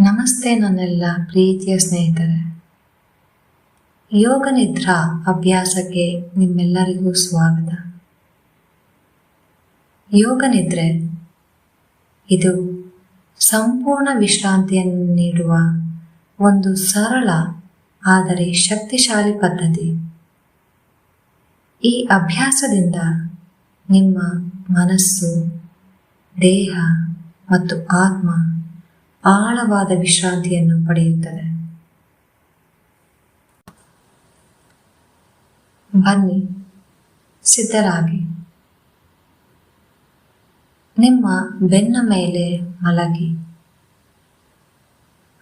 ನಮಸ್ತೆ ನನ್ನೆಲ್ಲ ಪ್ರೀತಿಯ ಸ್ನೇಹಿತರೆ. ಯೋಗ ನಿದ್ರಾ ಅಭ್ಯಾಸಕ್ಕೆ ನಿಮ್ಮೆಲ್ಲರಿಗೂ ಸ್ವಾಗತ. ಯೋಗ ನಿದ್ರೆ, ಇದು ಸಂಪೂರ್ಣ ವಿಶ್ರಾಂತಿಯನ್ನು ನೀಡುವ ಒಂದು ಸರಳ, ಆದರೆ ಶಕ್ತಿಶಾಲಿ ಪದ್ಧತಿ. ಈ ಅಭ್ಯಾಸದಿಂದ ನಿಮ್ಮ ಮನಸ್ಸು, ದೇಹ ಮತ್ತು ಆತ್ಮ ಆಳವಾದ ವಿಶ್ರಾಂತಿಯನ್ನು ಪಡೆಯುತ್ತದೆ. ಬನ್ನಿ, ಸಿದ್ಧರಾಗಿ. ನಿಮ್ಮ ಬೆನ್ನ ಮೇಲೆ ಮಲಗಿ.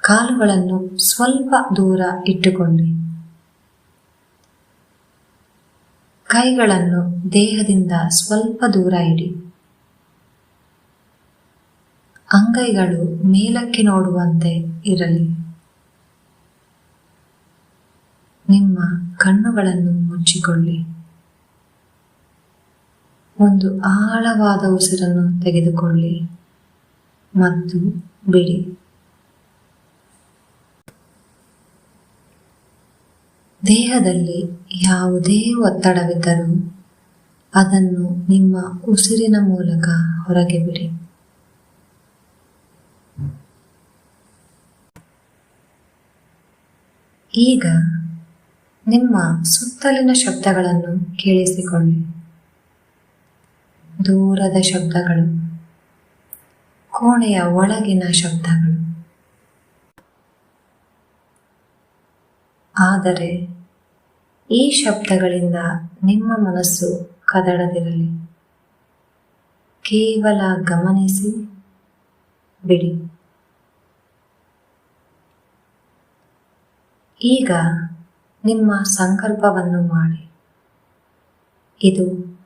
ಕಾಲುಗಳನ್ನು ಸ್ವಲ್ಪ ದೂರ ಇಟ್ಟುಕೊಳ್ಳಿ. ಕೈಗಳನ್ನು ದೇಹದಿಂದ ಸ್ವಲ್ಪ ದೂರ ಇಡಿ. ಅಂಗೈಗಳು ಮೇಲಕ್ಕೆ ನೋಡುವಂತೆ ಇರಲಿ. ನಿಮ್ಮ ಕಣ್ಣುಗಳನ್ನು ಮುಚ್ಚಿಕೊಳ್ಳಿ. ಒಂದು ಆಳವಾದ ಉಸಿರನ್ನು ತೆಗೆದುಕೊಳ್ಳಿ ಮತ್ತು ಬಿಡಿ. ದೇಹದಲ್ಲಿ ಯಾವುದೇ ಒತ್ತಡವಿದ್ದರೂ ಅದನ್ನು ನಿಮ್ಮ ಉಸಿರಿನ ಮೂಲಕ ಹೊರಗೆ ಬಿಡಿ. ಈಗ ನಿಮ್ಮ ಸುತ್ತಲಿನ ಶಬ್ದಗಳನ್ನು ಕೇಳಿಸಿಕೊಳ್ಳಿ. ದೂರದ ಶಬ್ದಗಳು, ಕೋಣೆಯ ಒಳಗಿನ ಶಬ್ದಗಳು. ಆದರೆ ಈ ಶಬ್ದಗಳಿಂದ ನಿಮ್ಮ ಮನಸ್ಸು ಕದಡದಿರಲಿ. ಕೇವಲ ಗಮನಿಸಿ, ಬಿಡಿ. ಈಗ ನಿಮ್ಮ ಸಂಕಲ್ಪವನ್ನು ಮಾಡಿ. ಇದು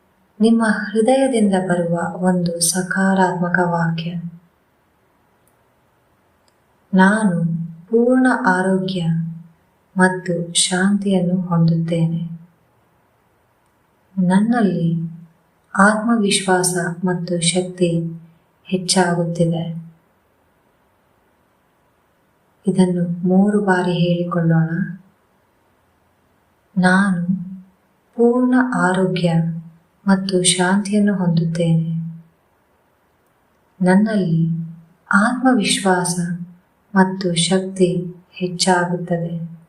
ನಿಮ್ಮ ಹೃದಯದಿಂದ ಬರುವ ಒಂದು ಸಕಾರಾತ್ಮಕ ವಾಕ್ಯ. ನಾನು ಪೂರ್ಣ ಆರೋಗ್ಯ ಮತ್ತು ಶಾಂತಿಯನ್ನು ಹೊಂದುತ್ತೇನೆ. ನನ್ನಲ್ಲಿ ಆತ್ಮವಿಶ್ವಾಸ ಮತ್ತು ಶಕ್ತಿ ಹೆಚ್ಚಾಗುತ್ತಿದೆ. ಇದನ್ನು ಮೂರು ಬಾರಿ ಹೇಳಿಕೊಳ್ಳೋಣ. ನಾನು ಪೂರ್ಣ ಆರೋಗ್ಯ ಮತ್ತು ಶಾಂತಿಯನ್ನು ಹೊಂದುತ್ತೇನೆ. ನನ್ನಲ್ಲಿ ಆತ್ಮವಿಶ್ವಾಸ ಮತ್ತು ಶಕ್ತಿ ಹೆಚ್ಚಾಗುತ್ತದೆ.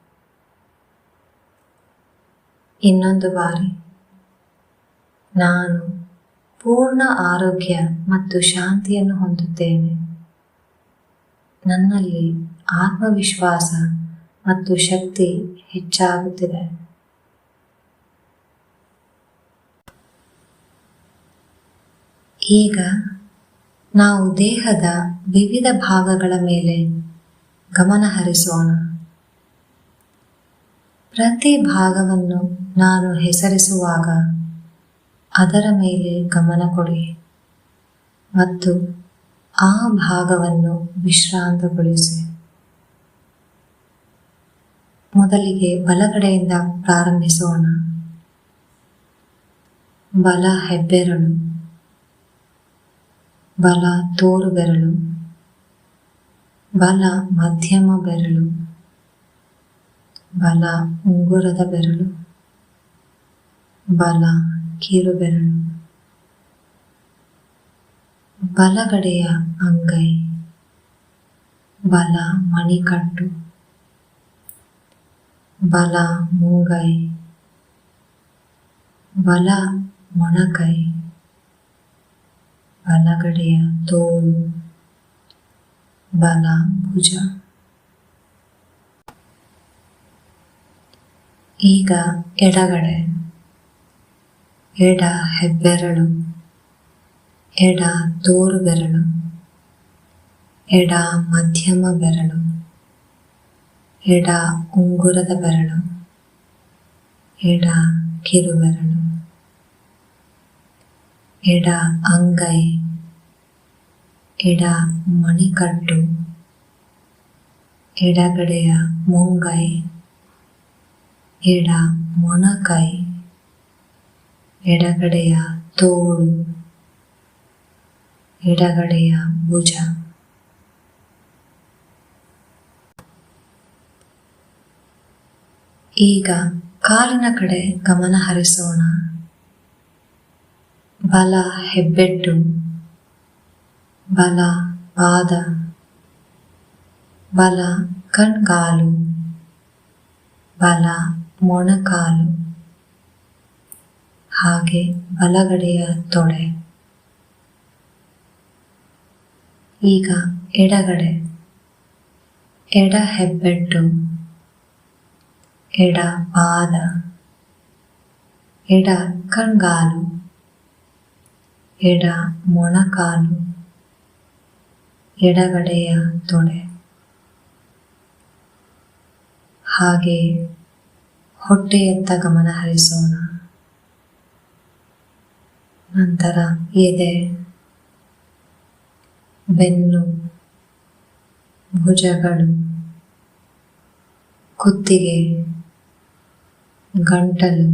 ಇನ್ನೊಂದು ಬಾರಿ. ನಾನು ಪೂರ್ಣ ಆರೋಗ್ಯ ಮತ್ತು ಶಾಂತಿಯನ್ನು ಹೊಂದುತ್ತೇನೆ. ನನ್ನಲ್ಲಿ ಆತ್ಮವಿಶ್ವಾಸ ಮತ್ತು ಶಕ್ತಿ ಹೆಚ್ಚಾಗುತ್ತಿದೆ. ಈಗ ನಾವು ದೇಹದ ವಿವಿಧ ಭಾಗಗಳ ಮೇಲೆ ಗಮನ ಹರಿಸೋಣ. ಪ್ರತಿ ಭಾಗವನ್ನು ನಾನು ಹೆಸರಿಸುವಾಗ ಅದರ ಮೇಲೆ ಗಮನ ಕೊಡಿ ಮತ್ತು ಆ ಭಾಗವನ್ನು ವಿಶ್ರಾಂತಗೊಳಿಸಿ. ಮೊದಲಿಗೆ ಬಲಗಡೆಯಿಂದ ಪ್ರಾರಂಭಿಸೋಣ. ಬಲ ಹೆಬ್ಬೆರಳು. ಬಲ ತೋರು ಬೆರಳು ಬಲ ಮಧ್ಯಮ ಬೆರಳು. ಬಲ ಉಂಗುರದ ಬೆರಳು. ಬಲ ಕಿರು ಬೆರಳು ಬಲಗಡೆಯ ಅಂಗೈ. ಬಲ ಮಣಿಕಟ್ಟು. ಬಲ ಮೂಗೈ, ಬಲ ಮೊಣಕೈ, ಬಲಗಡೆಯ ತೋಳು, ಬಲ ಭುಜ. ಈಗ ಎಡಗಡೆ, ಎಡ ಹೆಬ್ಬೆರಳು, ಎಡ ತೋರು ಬೆರಳು ಎಡ ಮಧ್ಯಮ ಬೆರಳು. ಎಡ ಉಂಗುರದ ಬೆರಳು, ಎಡ ಕಿರುಬೆರಳು, ಎಡ ಅಂಗೈ, ಎಡ ಮಣಿಕಟ್ಟು, ಎಡಗಡೆಯ ಮುಂಗೈ, ಎಡ ಮೊಣಕೈ, ಎಡಗಡೆಯ ತೋಳು, ಎಡಗಡೆಯ ಭುಜ. ಈಗ ಕಾಲಿನ ಕಡೆ ಗಮನ ಹರಿಸೋಣ. ಬಲ ಹೆಬ್ಬೆಟ್ಟು, ಬಲ ಪಾದ, ಬಲ ಕಣ್ಗಾಲು, ಬಲ ಮೊಣಕಾಲು, ಹಾಗೆ ಬಲಗಡೆಯ ತೊಡೆ. ಈಗ ಎಡಗಡೆ, ಎಡ ಹೆಬ್ಬೆಟ್ಟು. ಎಡ ಪಾದ ಎಡ ಕಣ್ಗಾಲು ಎಡ ಮೊಣಕಾಲು, ಎಡಗಡೆಯ ತೊಡೆ. ಹಾಗೆ ಹೊಟ್ಟೆಯತ್ತ ಗಮನ ಹರಿಸೋಣ. ನಂತರ ಎದೆ, ಬೆನ್ನು, ಭುಜಗಳು, ಕುತ್ತಿಗೆ. ಗಂಟಲು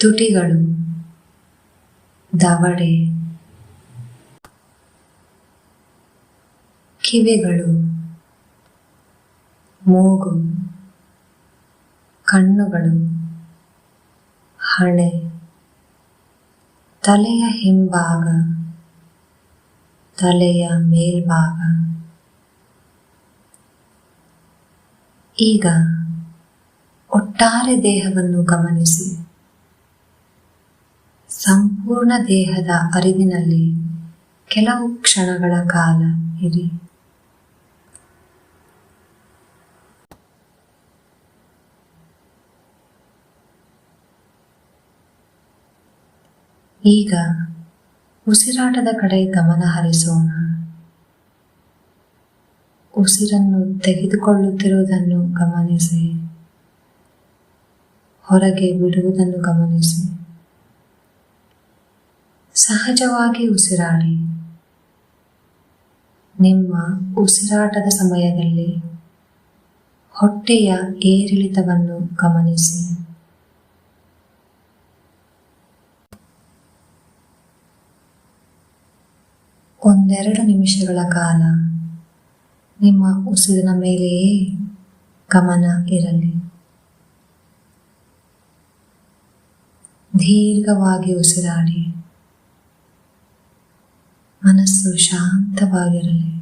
ತುಟಿಗಳು ದವಡೆ ಕಿವಿಗಳು ಮೂಗು ಕಣ್ಣುಗಳು ಹಣೆ ತಲೆಯ ಹಿಂಭಾಗ ತಲೆಯ ಮೇಲ್ಭಾಗ. ಈಗ ಒಟ್ಟಾರೆ ದೇಹವನ್ನು ಗಮನಿಸಿ. ಸಂಪೂರ್ಣ ದೇಹದ ಅರಿವಿನಲ್ಲಿ ಕೆಲವು ಕ್ಷಣಗಳ ಕಾಲ ಇರಿ. ಈಗ ಉಸಿರಾಟದ ಕಡೆ ಗಮನ ಹರಿಸೋಣ. ಉಸಿರನ್ನು ತೆಗೆದುಕೊಳ್ಳುತ್ತಿರುವುದನ್ನು ಗಮನಿಸಿ. ಹೊರಗೆ ಬಿಡುವುದನ್ನು ಗಮನಿಸಿ. ಸಹಜವಾಗಿ ಉಸಿರಾಡಿ. ನಿಮ್ಮ ಉಸಿರಾಟದ ಸಮಯದಲ್ಲಿ ಹೊಟ್ಟೆಯ ಏರಿಳಿತವನ್ನು ಗಮನಿಸಿ. ಒಂದೆರಡು ನಿಮಿಷಗಳ ಕಾಲ ನಿಮ್ಮ ಉಸಿರಿನ ಮೇಲೆಯೇ ಗಮನ ಇರಲಿ. ದೀರ್ಘವಾಗಿ ಉಸಿರಾಡಿ. ಮನಸ್ಸು ಶಾಂತವಾಗಿರಲಿ.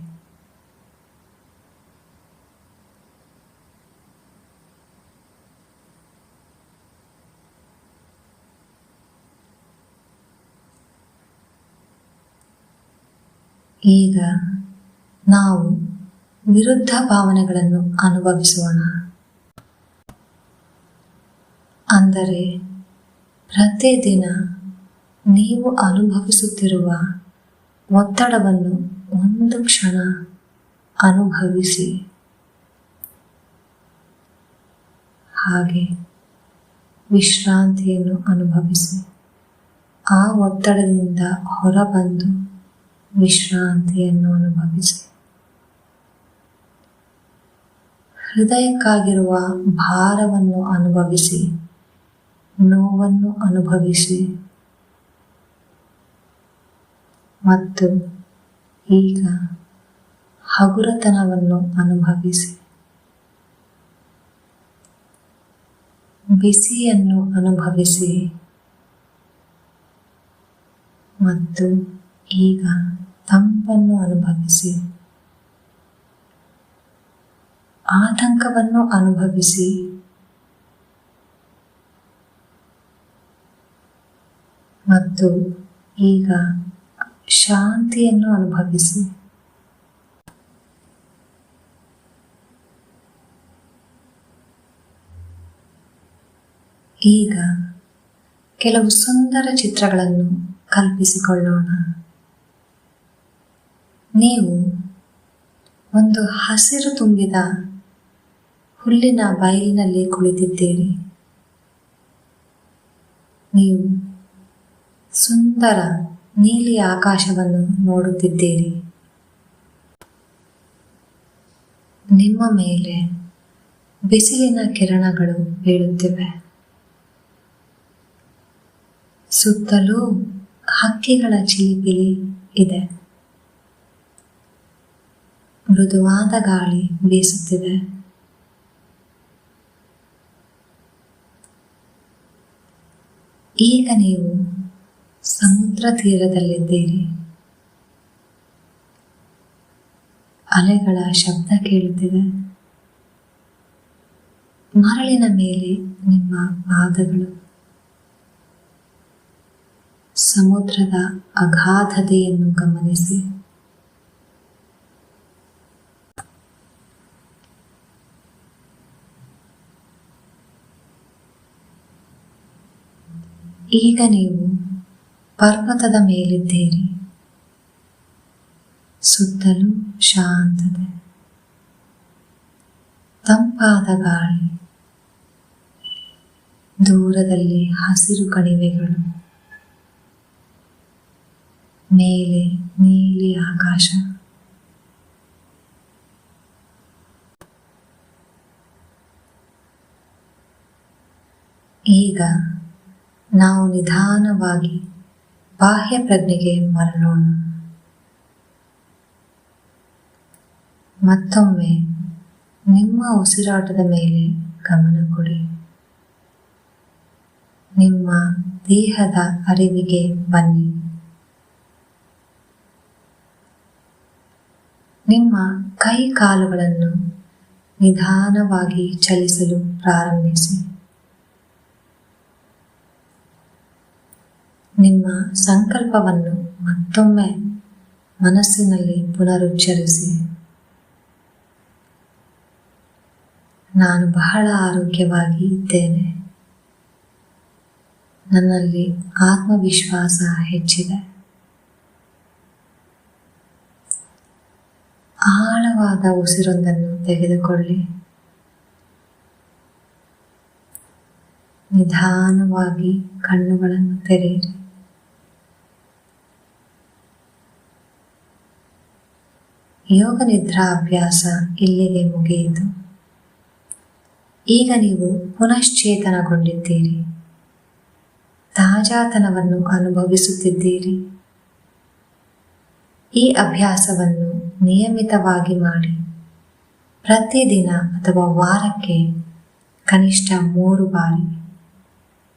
ಈಗ ನಾವು ವಿರುದ್ಧ ಭಾವನೆಗಳನ್ನು ಅನುಭವಿಸೋಣ. ಅಂದರೆ ಪ್ರತಿದಿನ ನೀವು ಅನುಭವಿಸುತ್ತಿರುವ ಒತ್ತಡವನ್ನು ಒಂದು ಕ್ಷಣ ಅನುಭವಿಸಿ. ಹಾಗೆ ವಿಶ್ರಾಂತಿಯನ್ನು ಅನುಭವಿಸಿ. ಆ ಒತ್ತಡದಿಂದ ಹೊರಬಂದು ವಿಶ್ರಾಂತಿಯನ್ನು ಅನುಭವಿಸಿ. ಹೃದಯಕ್ಕಾಗಿರುವ ಭಾರವನ್ನು ಅನುಭವಿಸಿ. ನೋವನ್ನು ಅನುಭವಿಸಿ. ಮತ್ತು ಈಗ ಹಗುರತನವನ್ನು ಅನುಭವಿಸಿ. ಬಿಸಿಯನ್ನು ಅನುಭವಿಸಿ. ಮತ್ತು ಈಗ ತಂಪನ್ನು ಅನುಭವಿಸಿ. ಆತಂಕವನ್ನು ಅನುಭವಿಸಿ. ಮತ್ತು ಈಗ ಶಾಂತಿಯನ್ನು ಅನುಭವಿಸಿ. ಈಗ ಕೆಲವು ಸುಂದರ ಚಿತ್ರಗಳನ್ನು ಕಲ್ಪಿಸಿಕೊಳ್ಳೋಣ. ನೀವು ಒಂದು ಹಸಿರು ತುಂಬಿದ ಹುಲ್ಲಿನ ಬಯಲಿನಲ್ಲಿ ಕುಳಿತಿದ್ದೀರಿ. ನೀವು ಸುಂದರ ನೀಲಿ ಆಕಾಶವನ್ನು ನೋಡುತ್ತಿದ್ದೀರಿ ನಿಮ್ಮ ಮೇಲೆ ಬಿಸಿಲಿನ ಕಿರಣಗಳು ಬೀಳುತ್ತಿವೆ. ಸುತ್ತಲೂ ಹಕ್ಕಿಗಳ ಚಿಲಿಪಿಲಿ ಇದೆ. ಮೃದುವಾದ ಗಾಳಿ ಬೀಸುತ್ತಿದೆ. ಈಗ ನೀವು ಸಮುದ್ರ ತೀರದಲ್ಲಿದ್ದೀರಿ ಅಲೆಗಳ ಶಬ್ದ ಕೇಳುತ್ತಿದೆ. ಮರಳಿನ ಮೇಲೆ ನಿಮ್ಮ ಪಾದಗಳು. ಸಮುದ್ರದ ಅಗಾಧತೆಯನ್ನು ಗಮನಿಸಿ. ಈಗ ನೀವು ಪರ್ವತದ ಮೇಲಿದ್ದೀರಿ ಸುತ್ತಲೂ ಶಾಂತತೆ. ತಂಪಾದ ಗಾಳಿ. ದೂರದಲ್ಲಿ ಹಸಿರು ಕಣಿವೆಗಳು. ಮೇಲೆ ನೀಲಿ ಆಕಾಶ. ಈಗ ನಾವು ನಿಧಾನವಾಗಿ ಬಾಹ್ಯ ಪ್ರಜ್ಞೆಗೆ ಮರಳೋಣ. ಮತ್ತೊಮ್ಮೆ ನಿಮ್ಮ ಉಸಿರಾಟದ ಮೇಲೆ ಗಮನ ಕೊಡಿ. ನಿಮ್ಮ ದೇಹದ ಅರಿವಿಗೆ ಬನ್ನಿ. ನಿಮ್ಮ ಕೈ ಕಾಲುಗಳನ್ನು ನಿಧಾನವಾಗಿ ಚಲಿಸಲು ಪ್ರಾರಂಭಿಸಿ. ನಿಮ್ಮ ಸಂಕಲ್ಪವನ್ನು ಮತ್ತೊಮ್ಮೆ ಮನಸ್ಸಿನಲ್ಲಿ ಪುನರುಚ್ಚರಿಸಿ. ನಾನು ಬಹಳ ಆರೋಗ್ಯವಾಗಿ ಇದ್ದೇನೆ. ನನ್ನಲ್ಲಿ ಆತ್ಮವಿಶ್ವಾಸ ಹೆಚ್ಚಿದೆ. ಆಳವಾದ ಉಸಿರೊಂದನ್ನು ತೆಗೆದುಕೊಳ್ಳಿ. ನಿಧಾನವಾಗಿ ಕಣ್ಣುಗಳನ್ನು ತೆರೆಯಿರಿ. ಯೋಗ ನಿದ್ರಾ ಅಭ್ಯಾಸ ಇಲ್ಲಿಗೆ ಮುಗಿಯಿತು. ಈಗ ನೀವು ಪುನಶ್ಚೇತನಗೊಂಡಿದ್ದೀರಿ. ತಾಜಾತನವನ್ನು ಅನುಭವಿಸುತ್ತಿದ್ದೀರಿ. ಈ ಅಭ್ಯಾಸವನ್ನು ನಿಯಮಿತವಾಗಿ ಮಾಡಿ. ಪ್ರತಿದಿನ ಅಥವಾ ವಾರಕ್ಕೆ ಕನಿಷ್ಠ ಮೂರು ಬಾರಿ.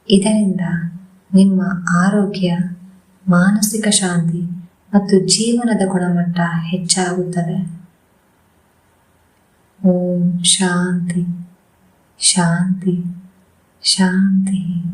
ಇದರಿಂದ ನಿಮ್ಮ ಆರೋಗ್ಯ, ಮಾನಸಿಕ ಶಾಂತಿ ಮತ್ತು ಜೀವನದ ಗುಣಮಟ್ಟ ಹೆಚ್ಚಾಗುತ್ತದೆ. ಓಂ ಶಾಂತಿ ಶಾಂತಿ ಶಾಂತಿ.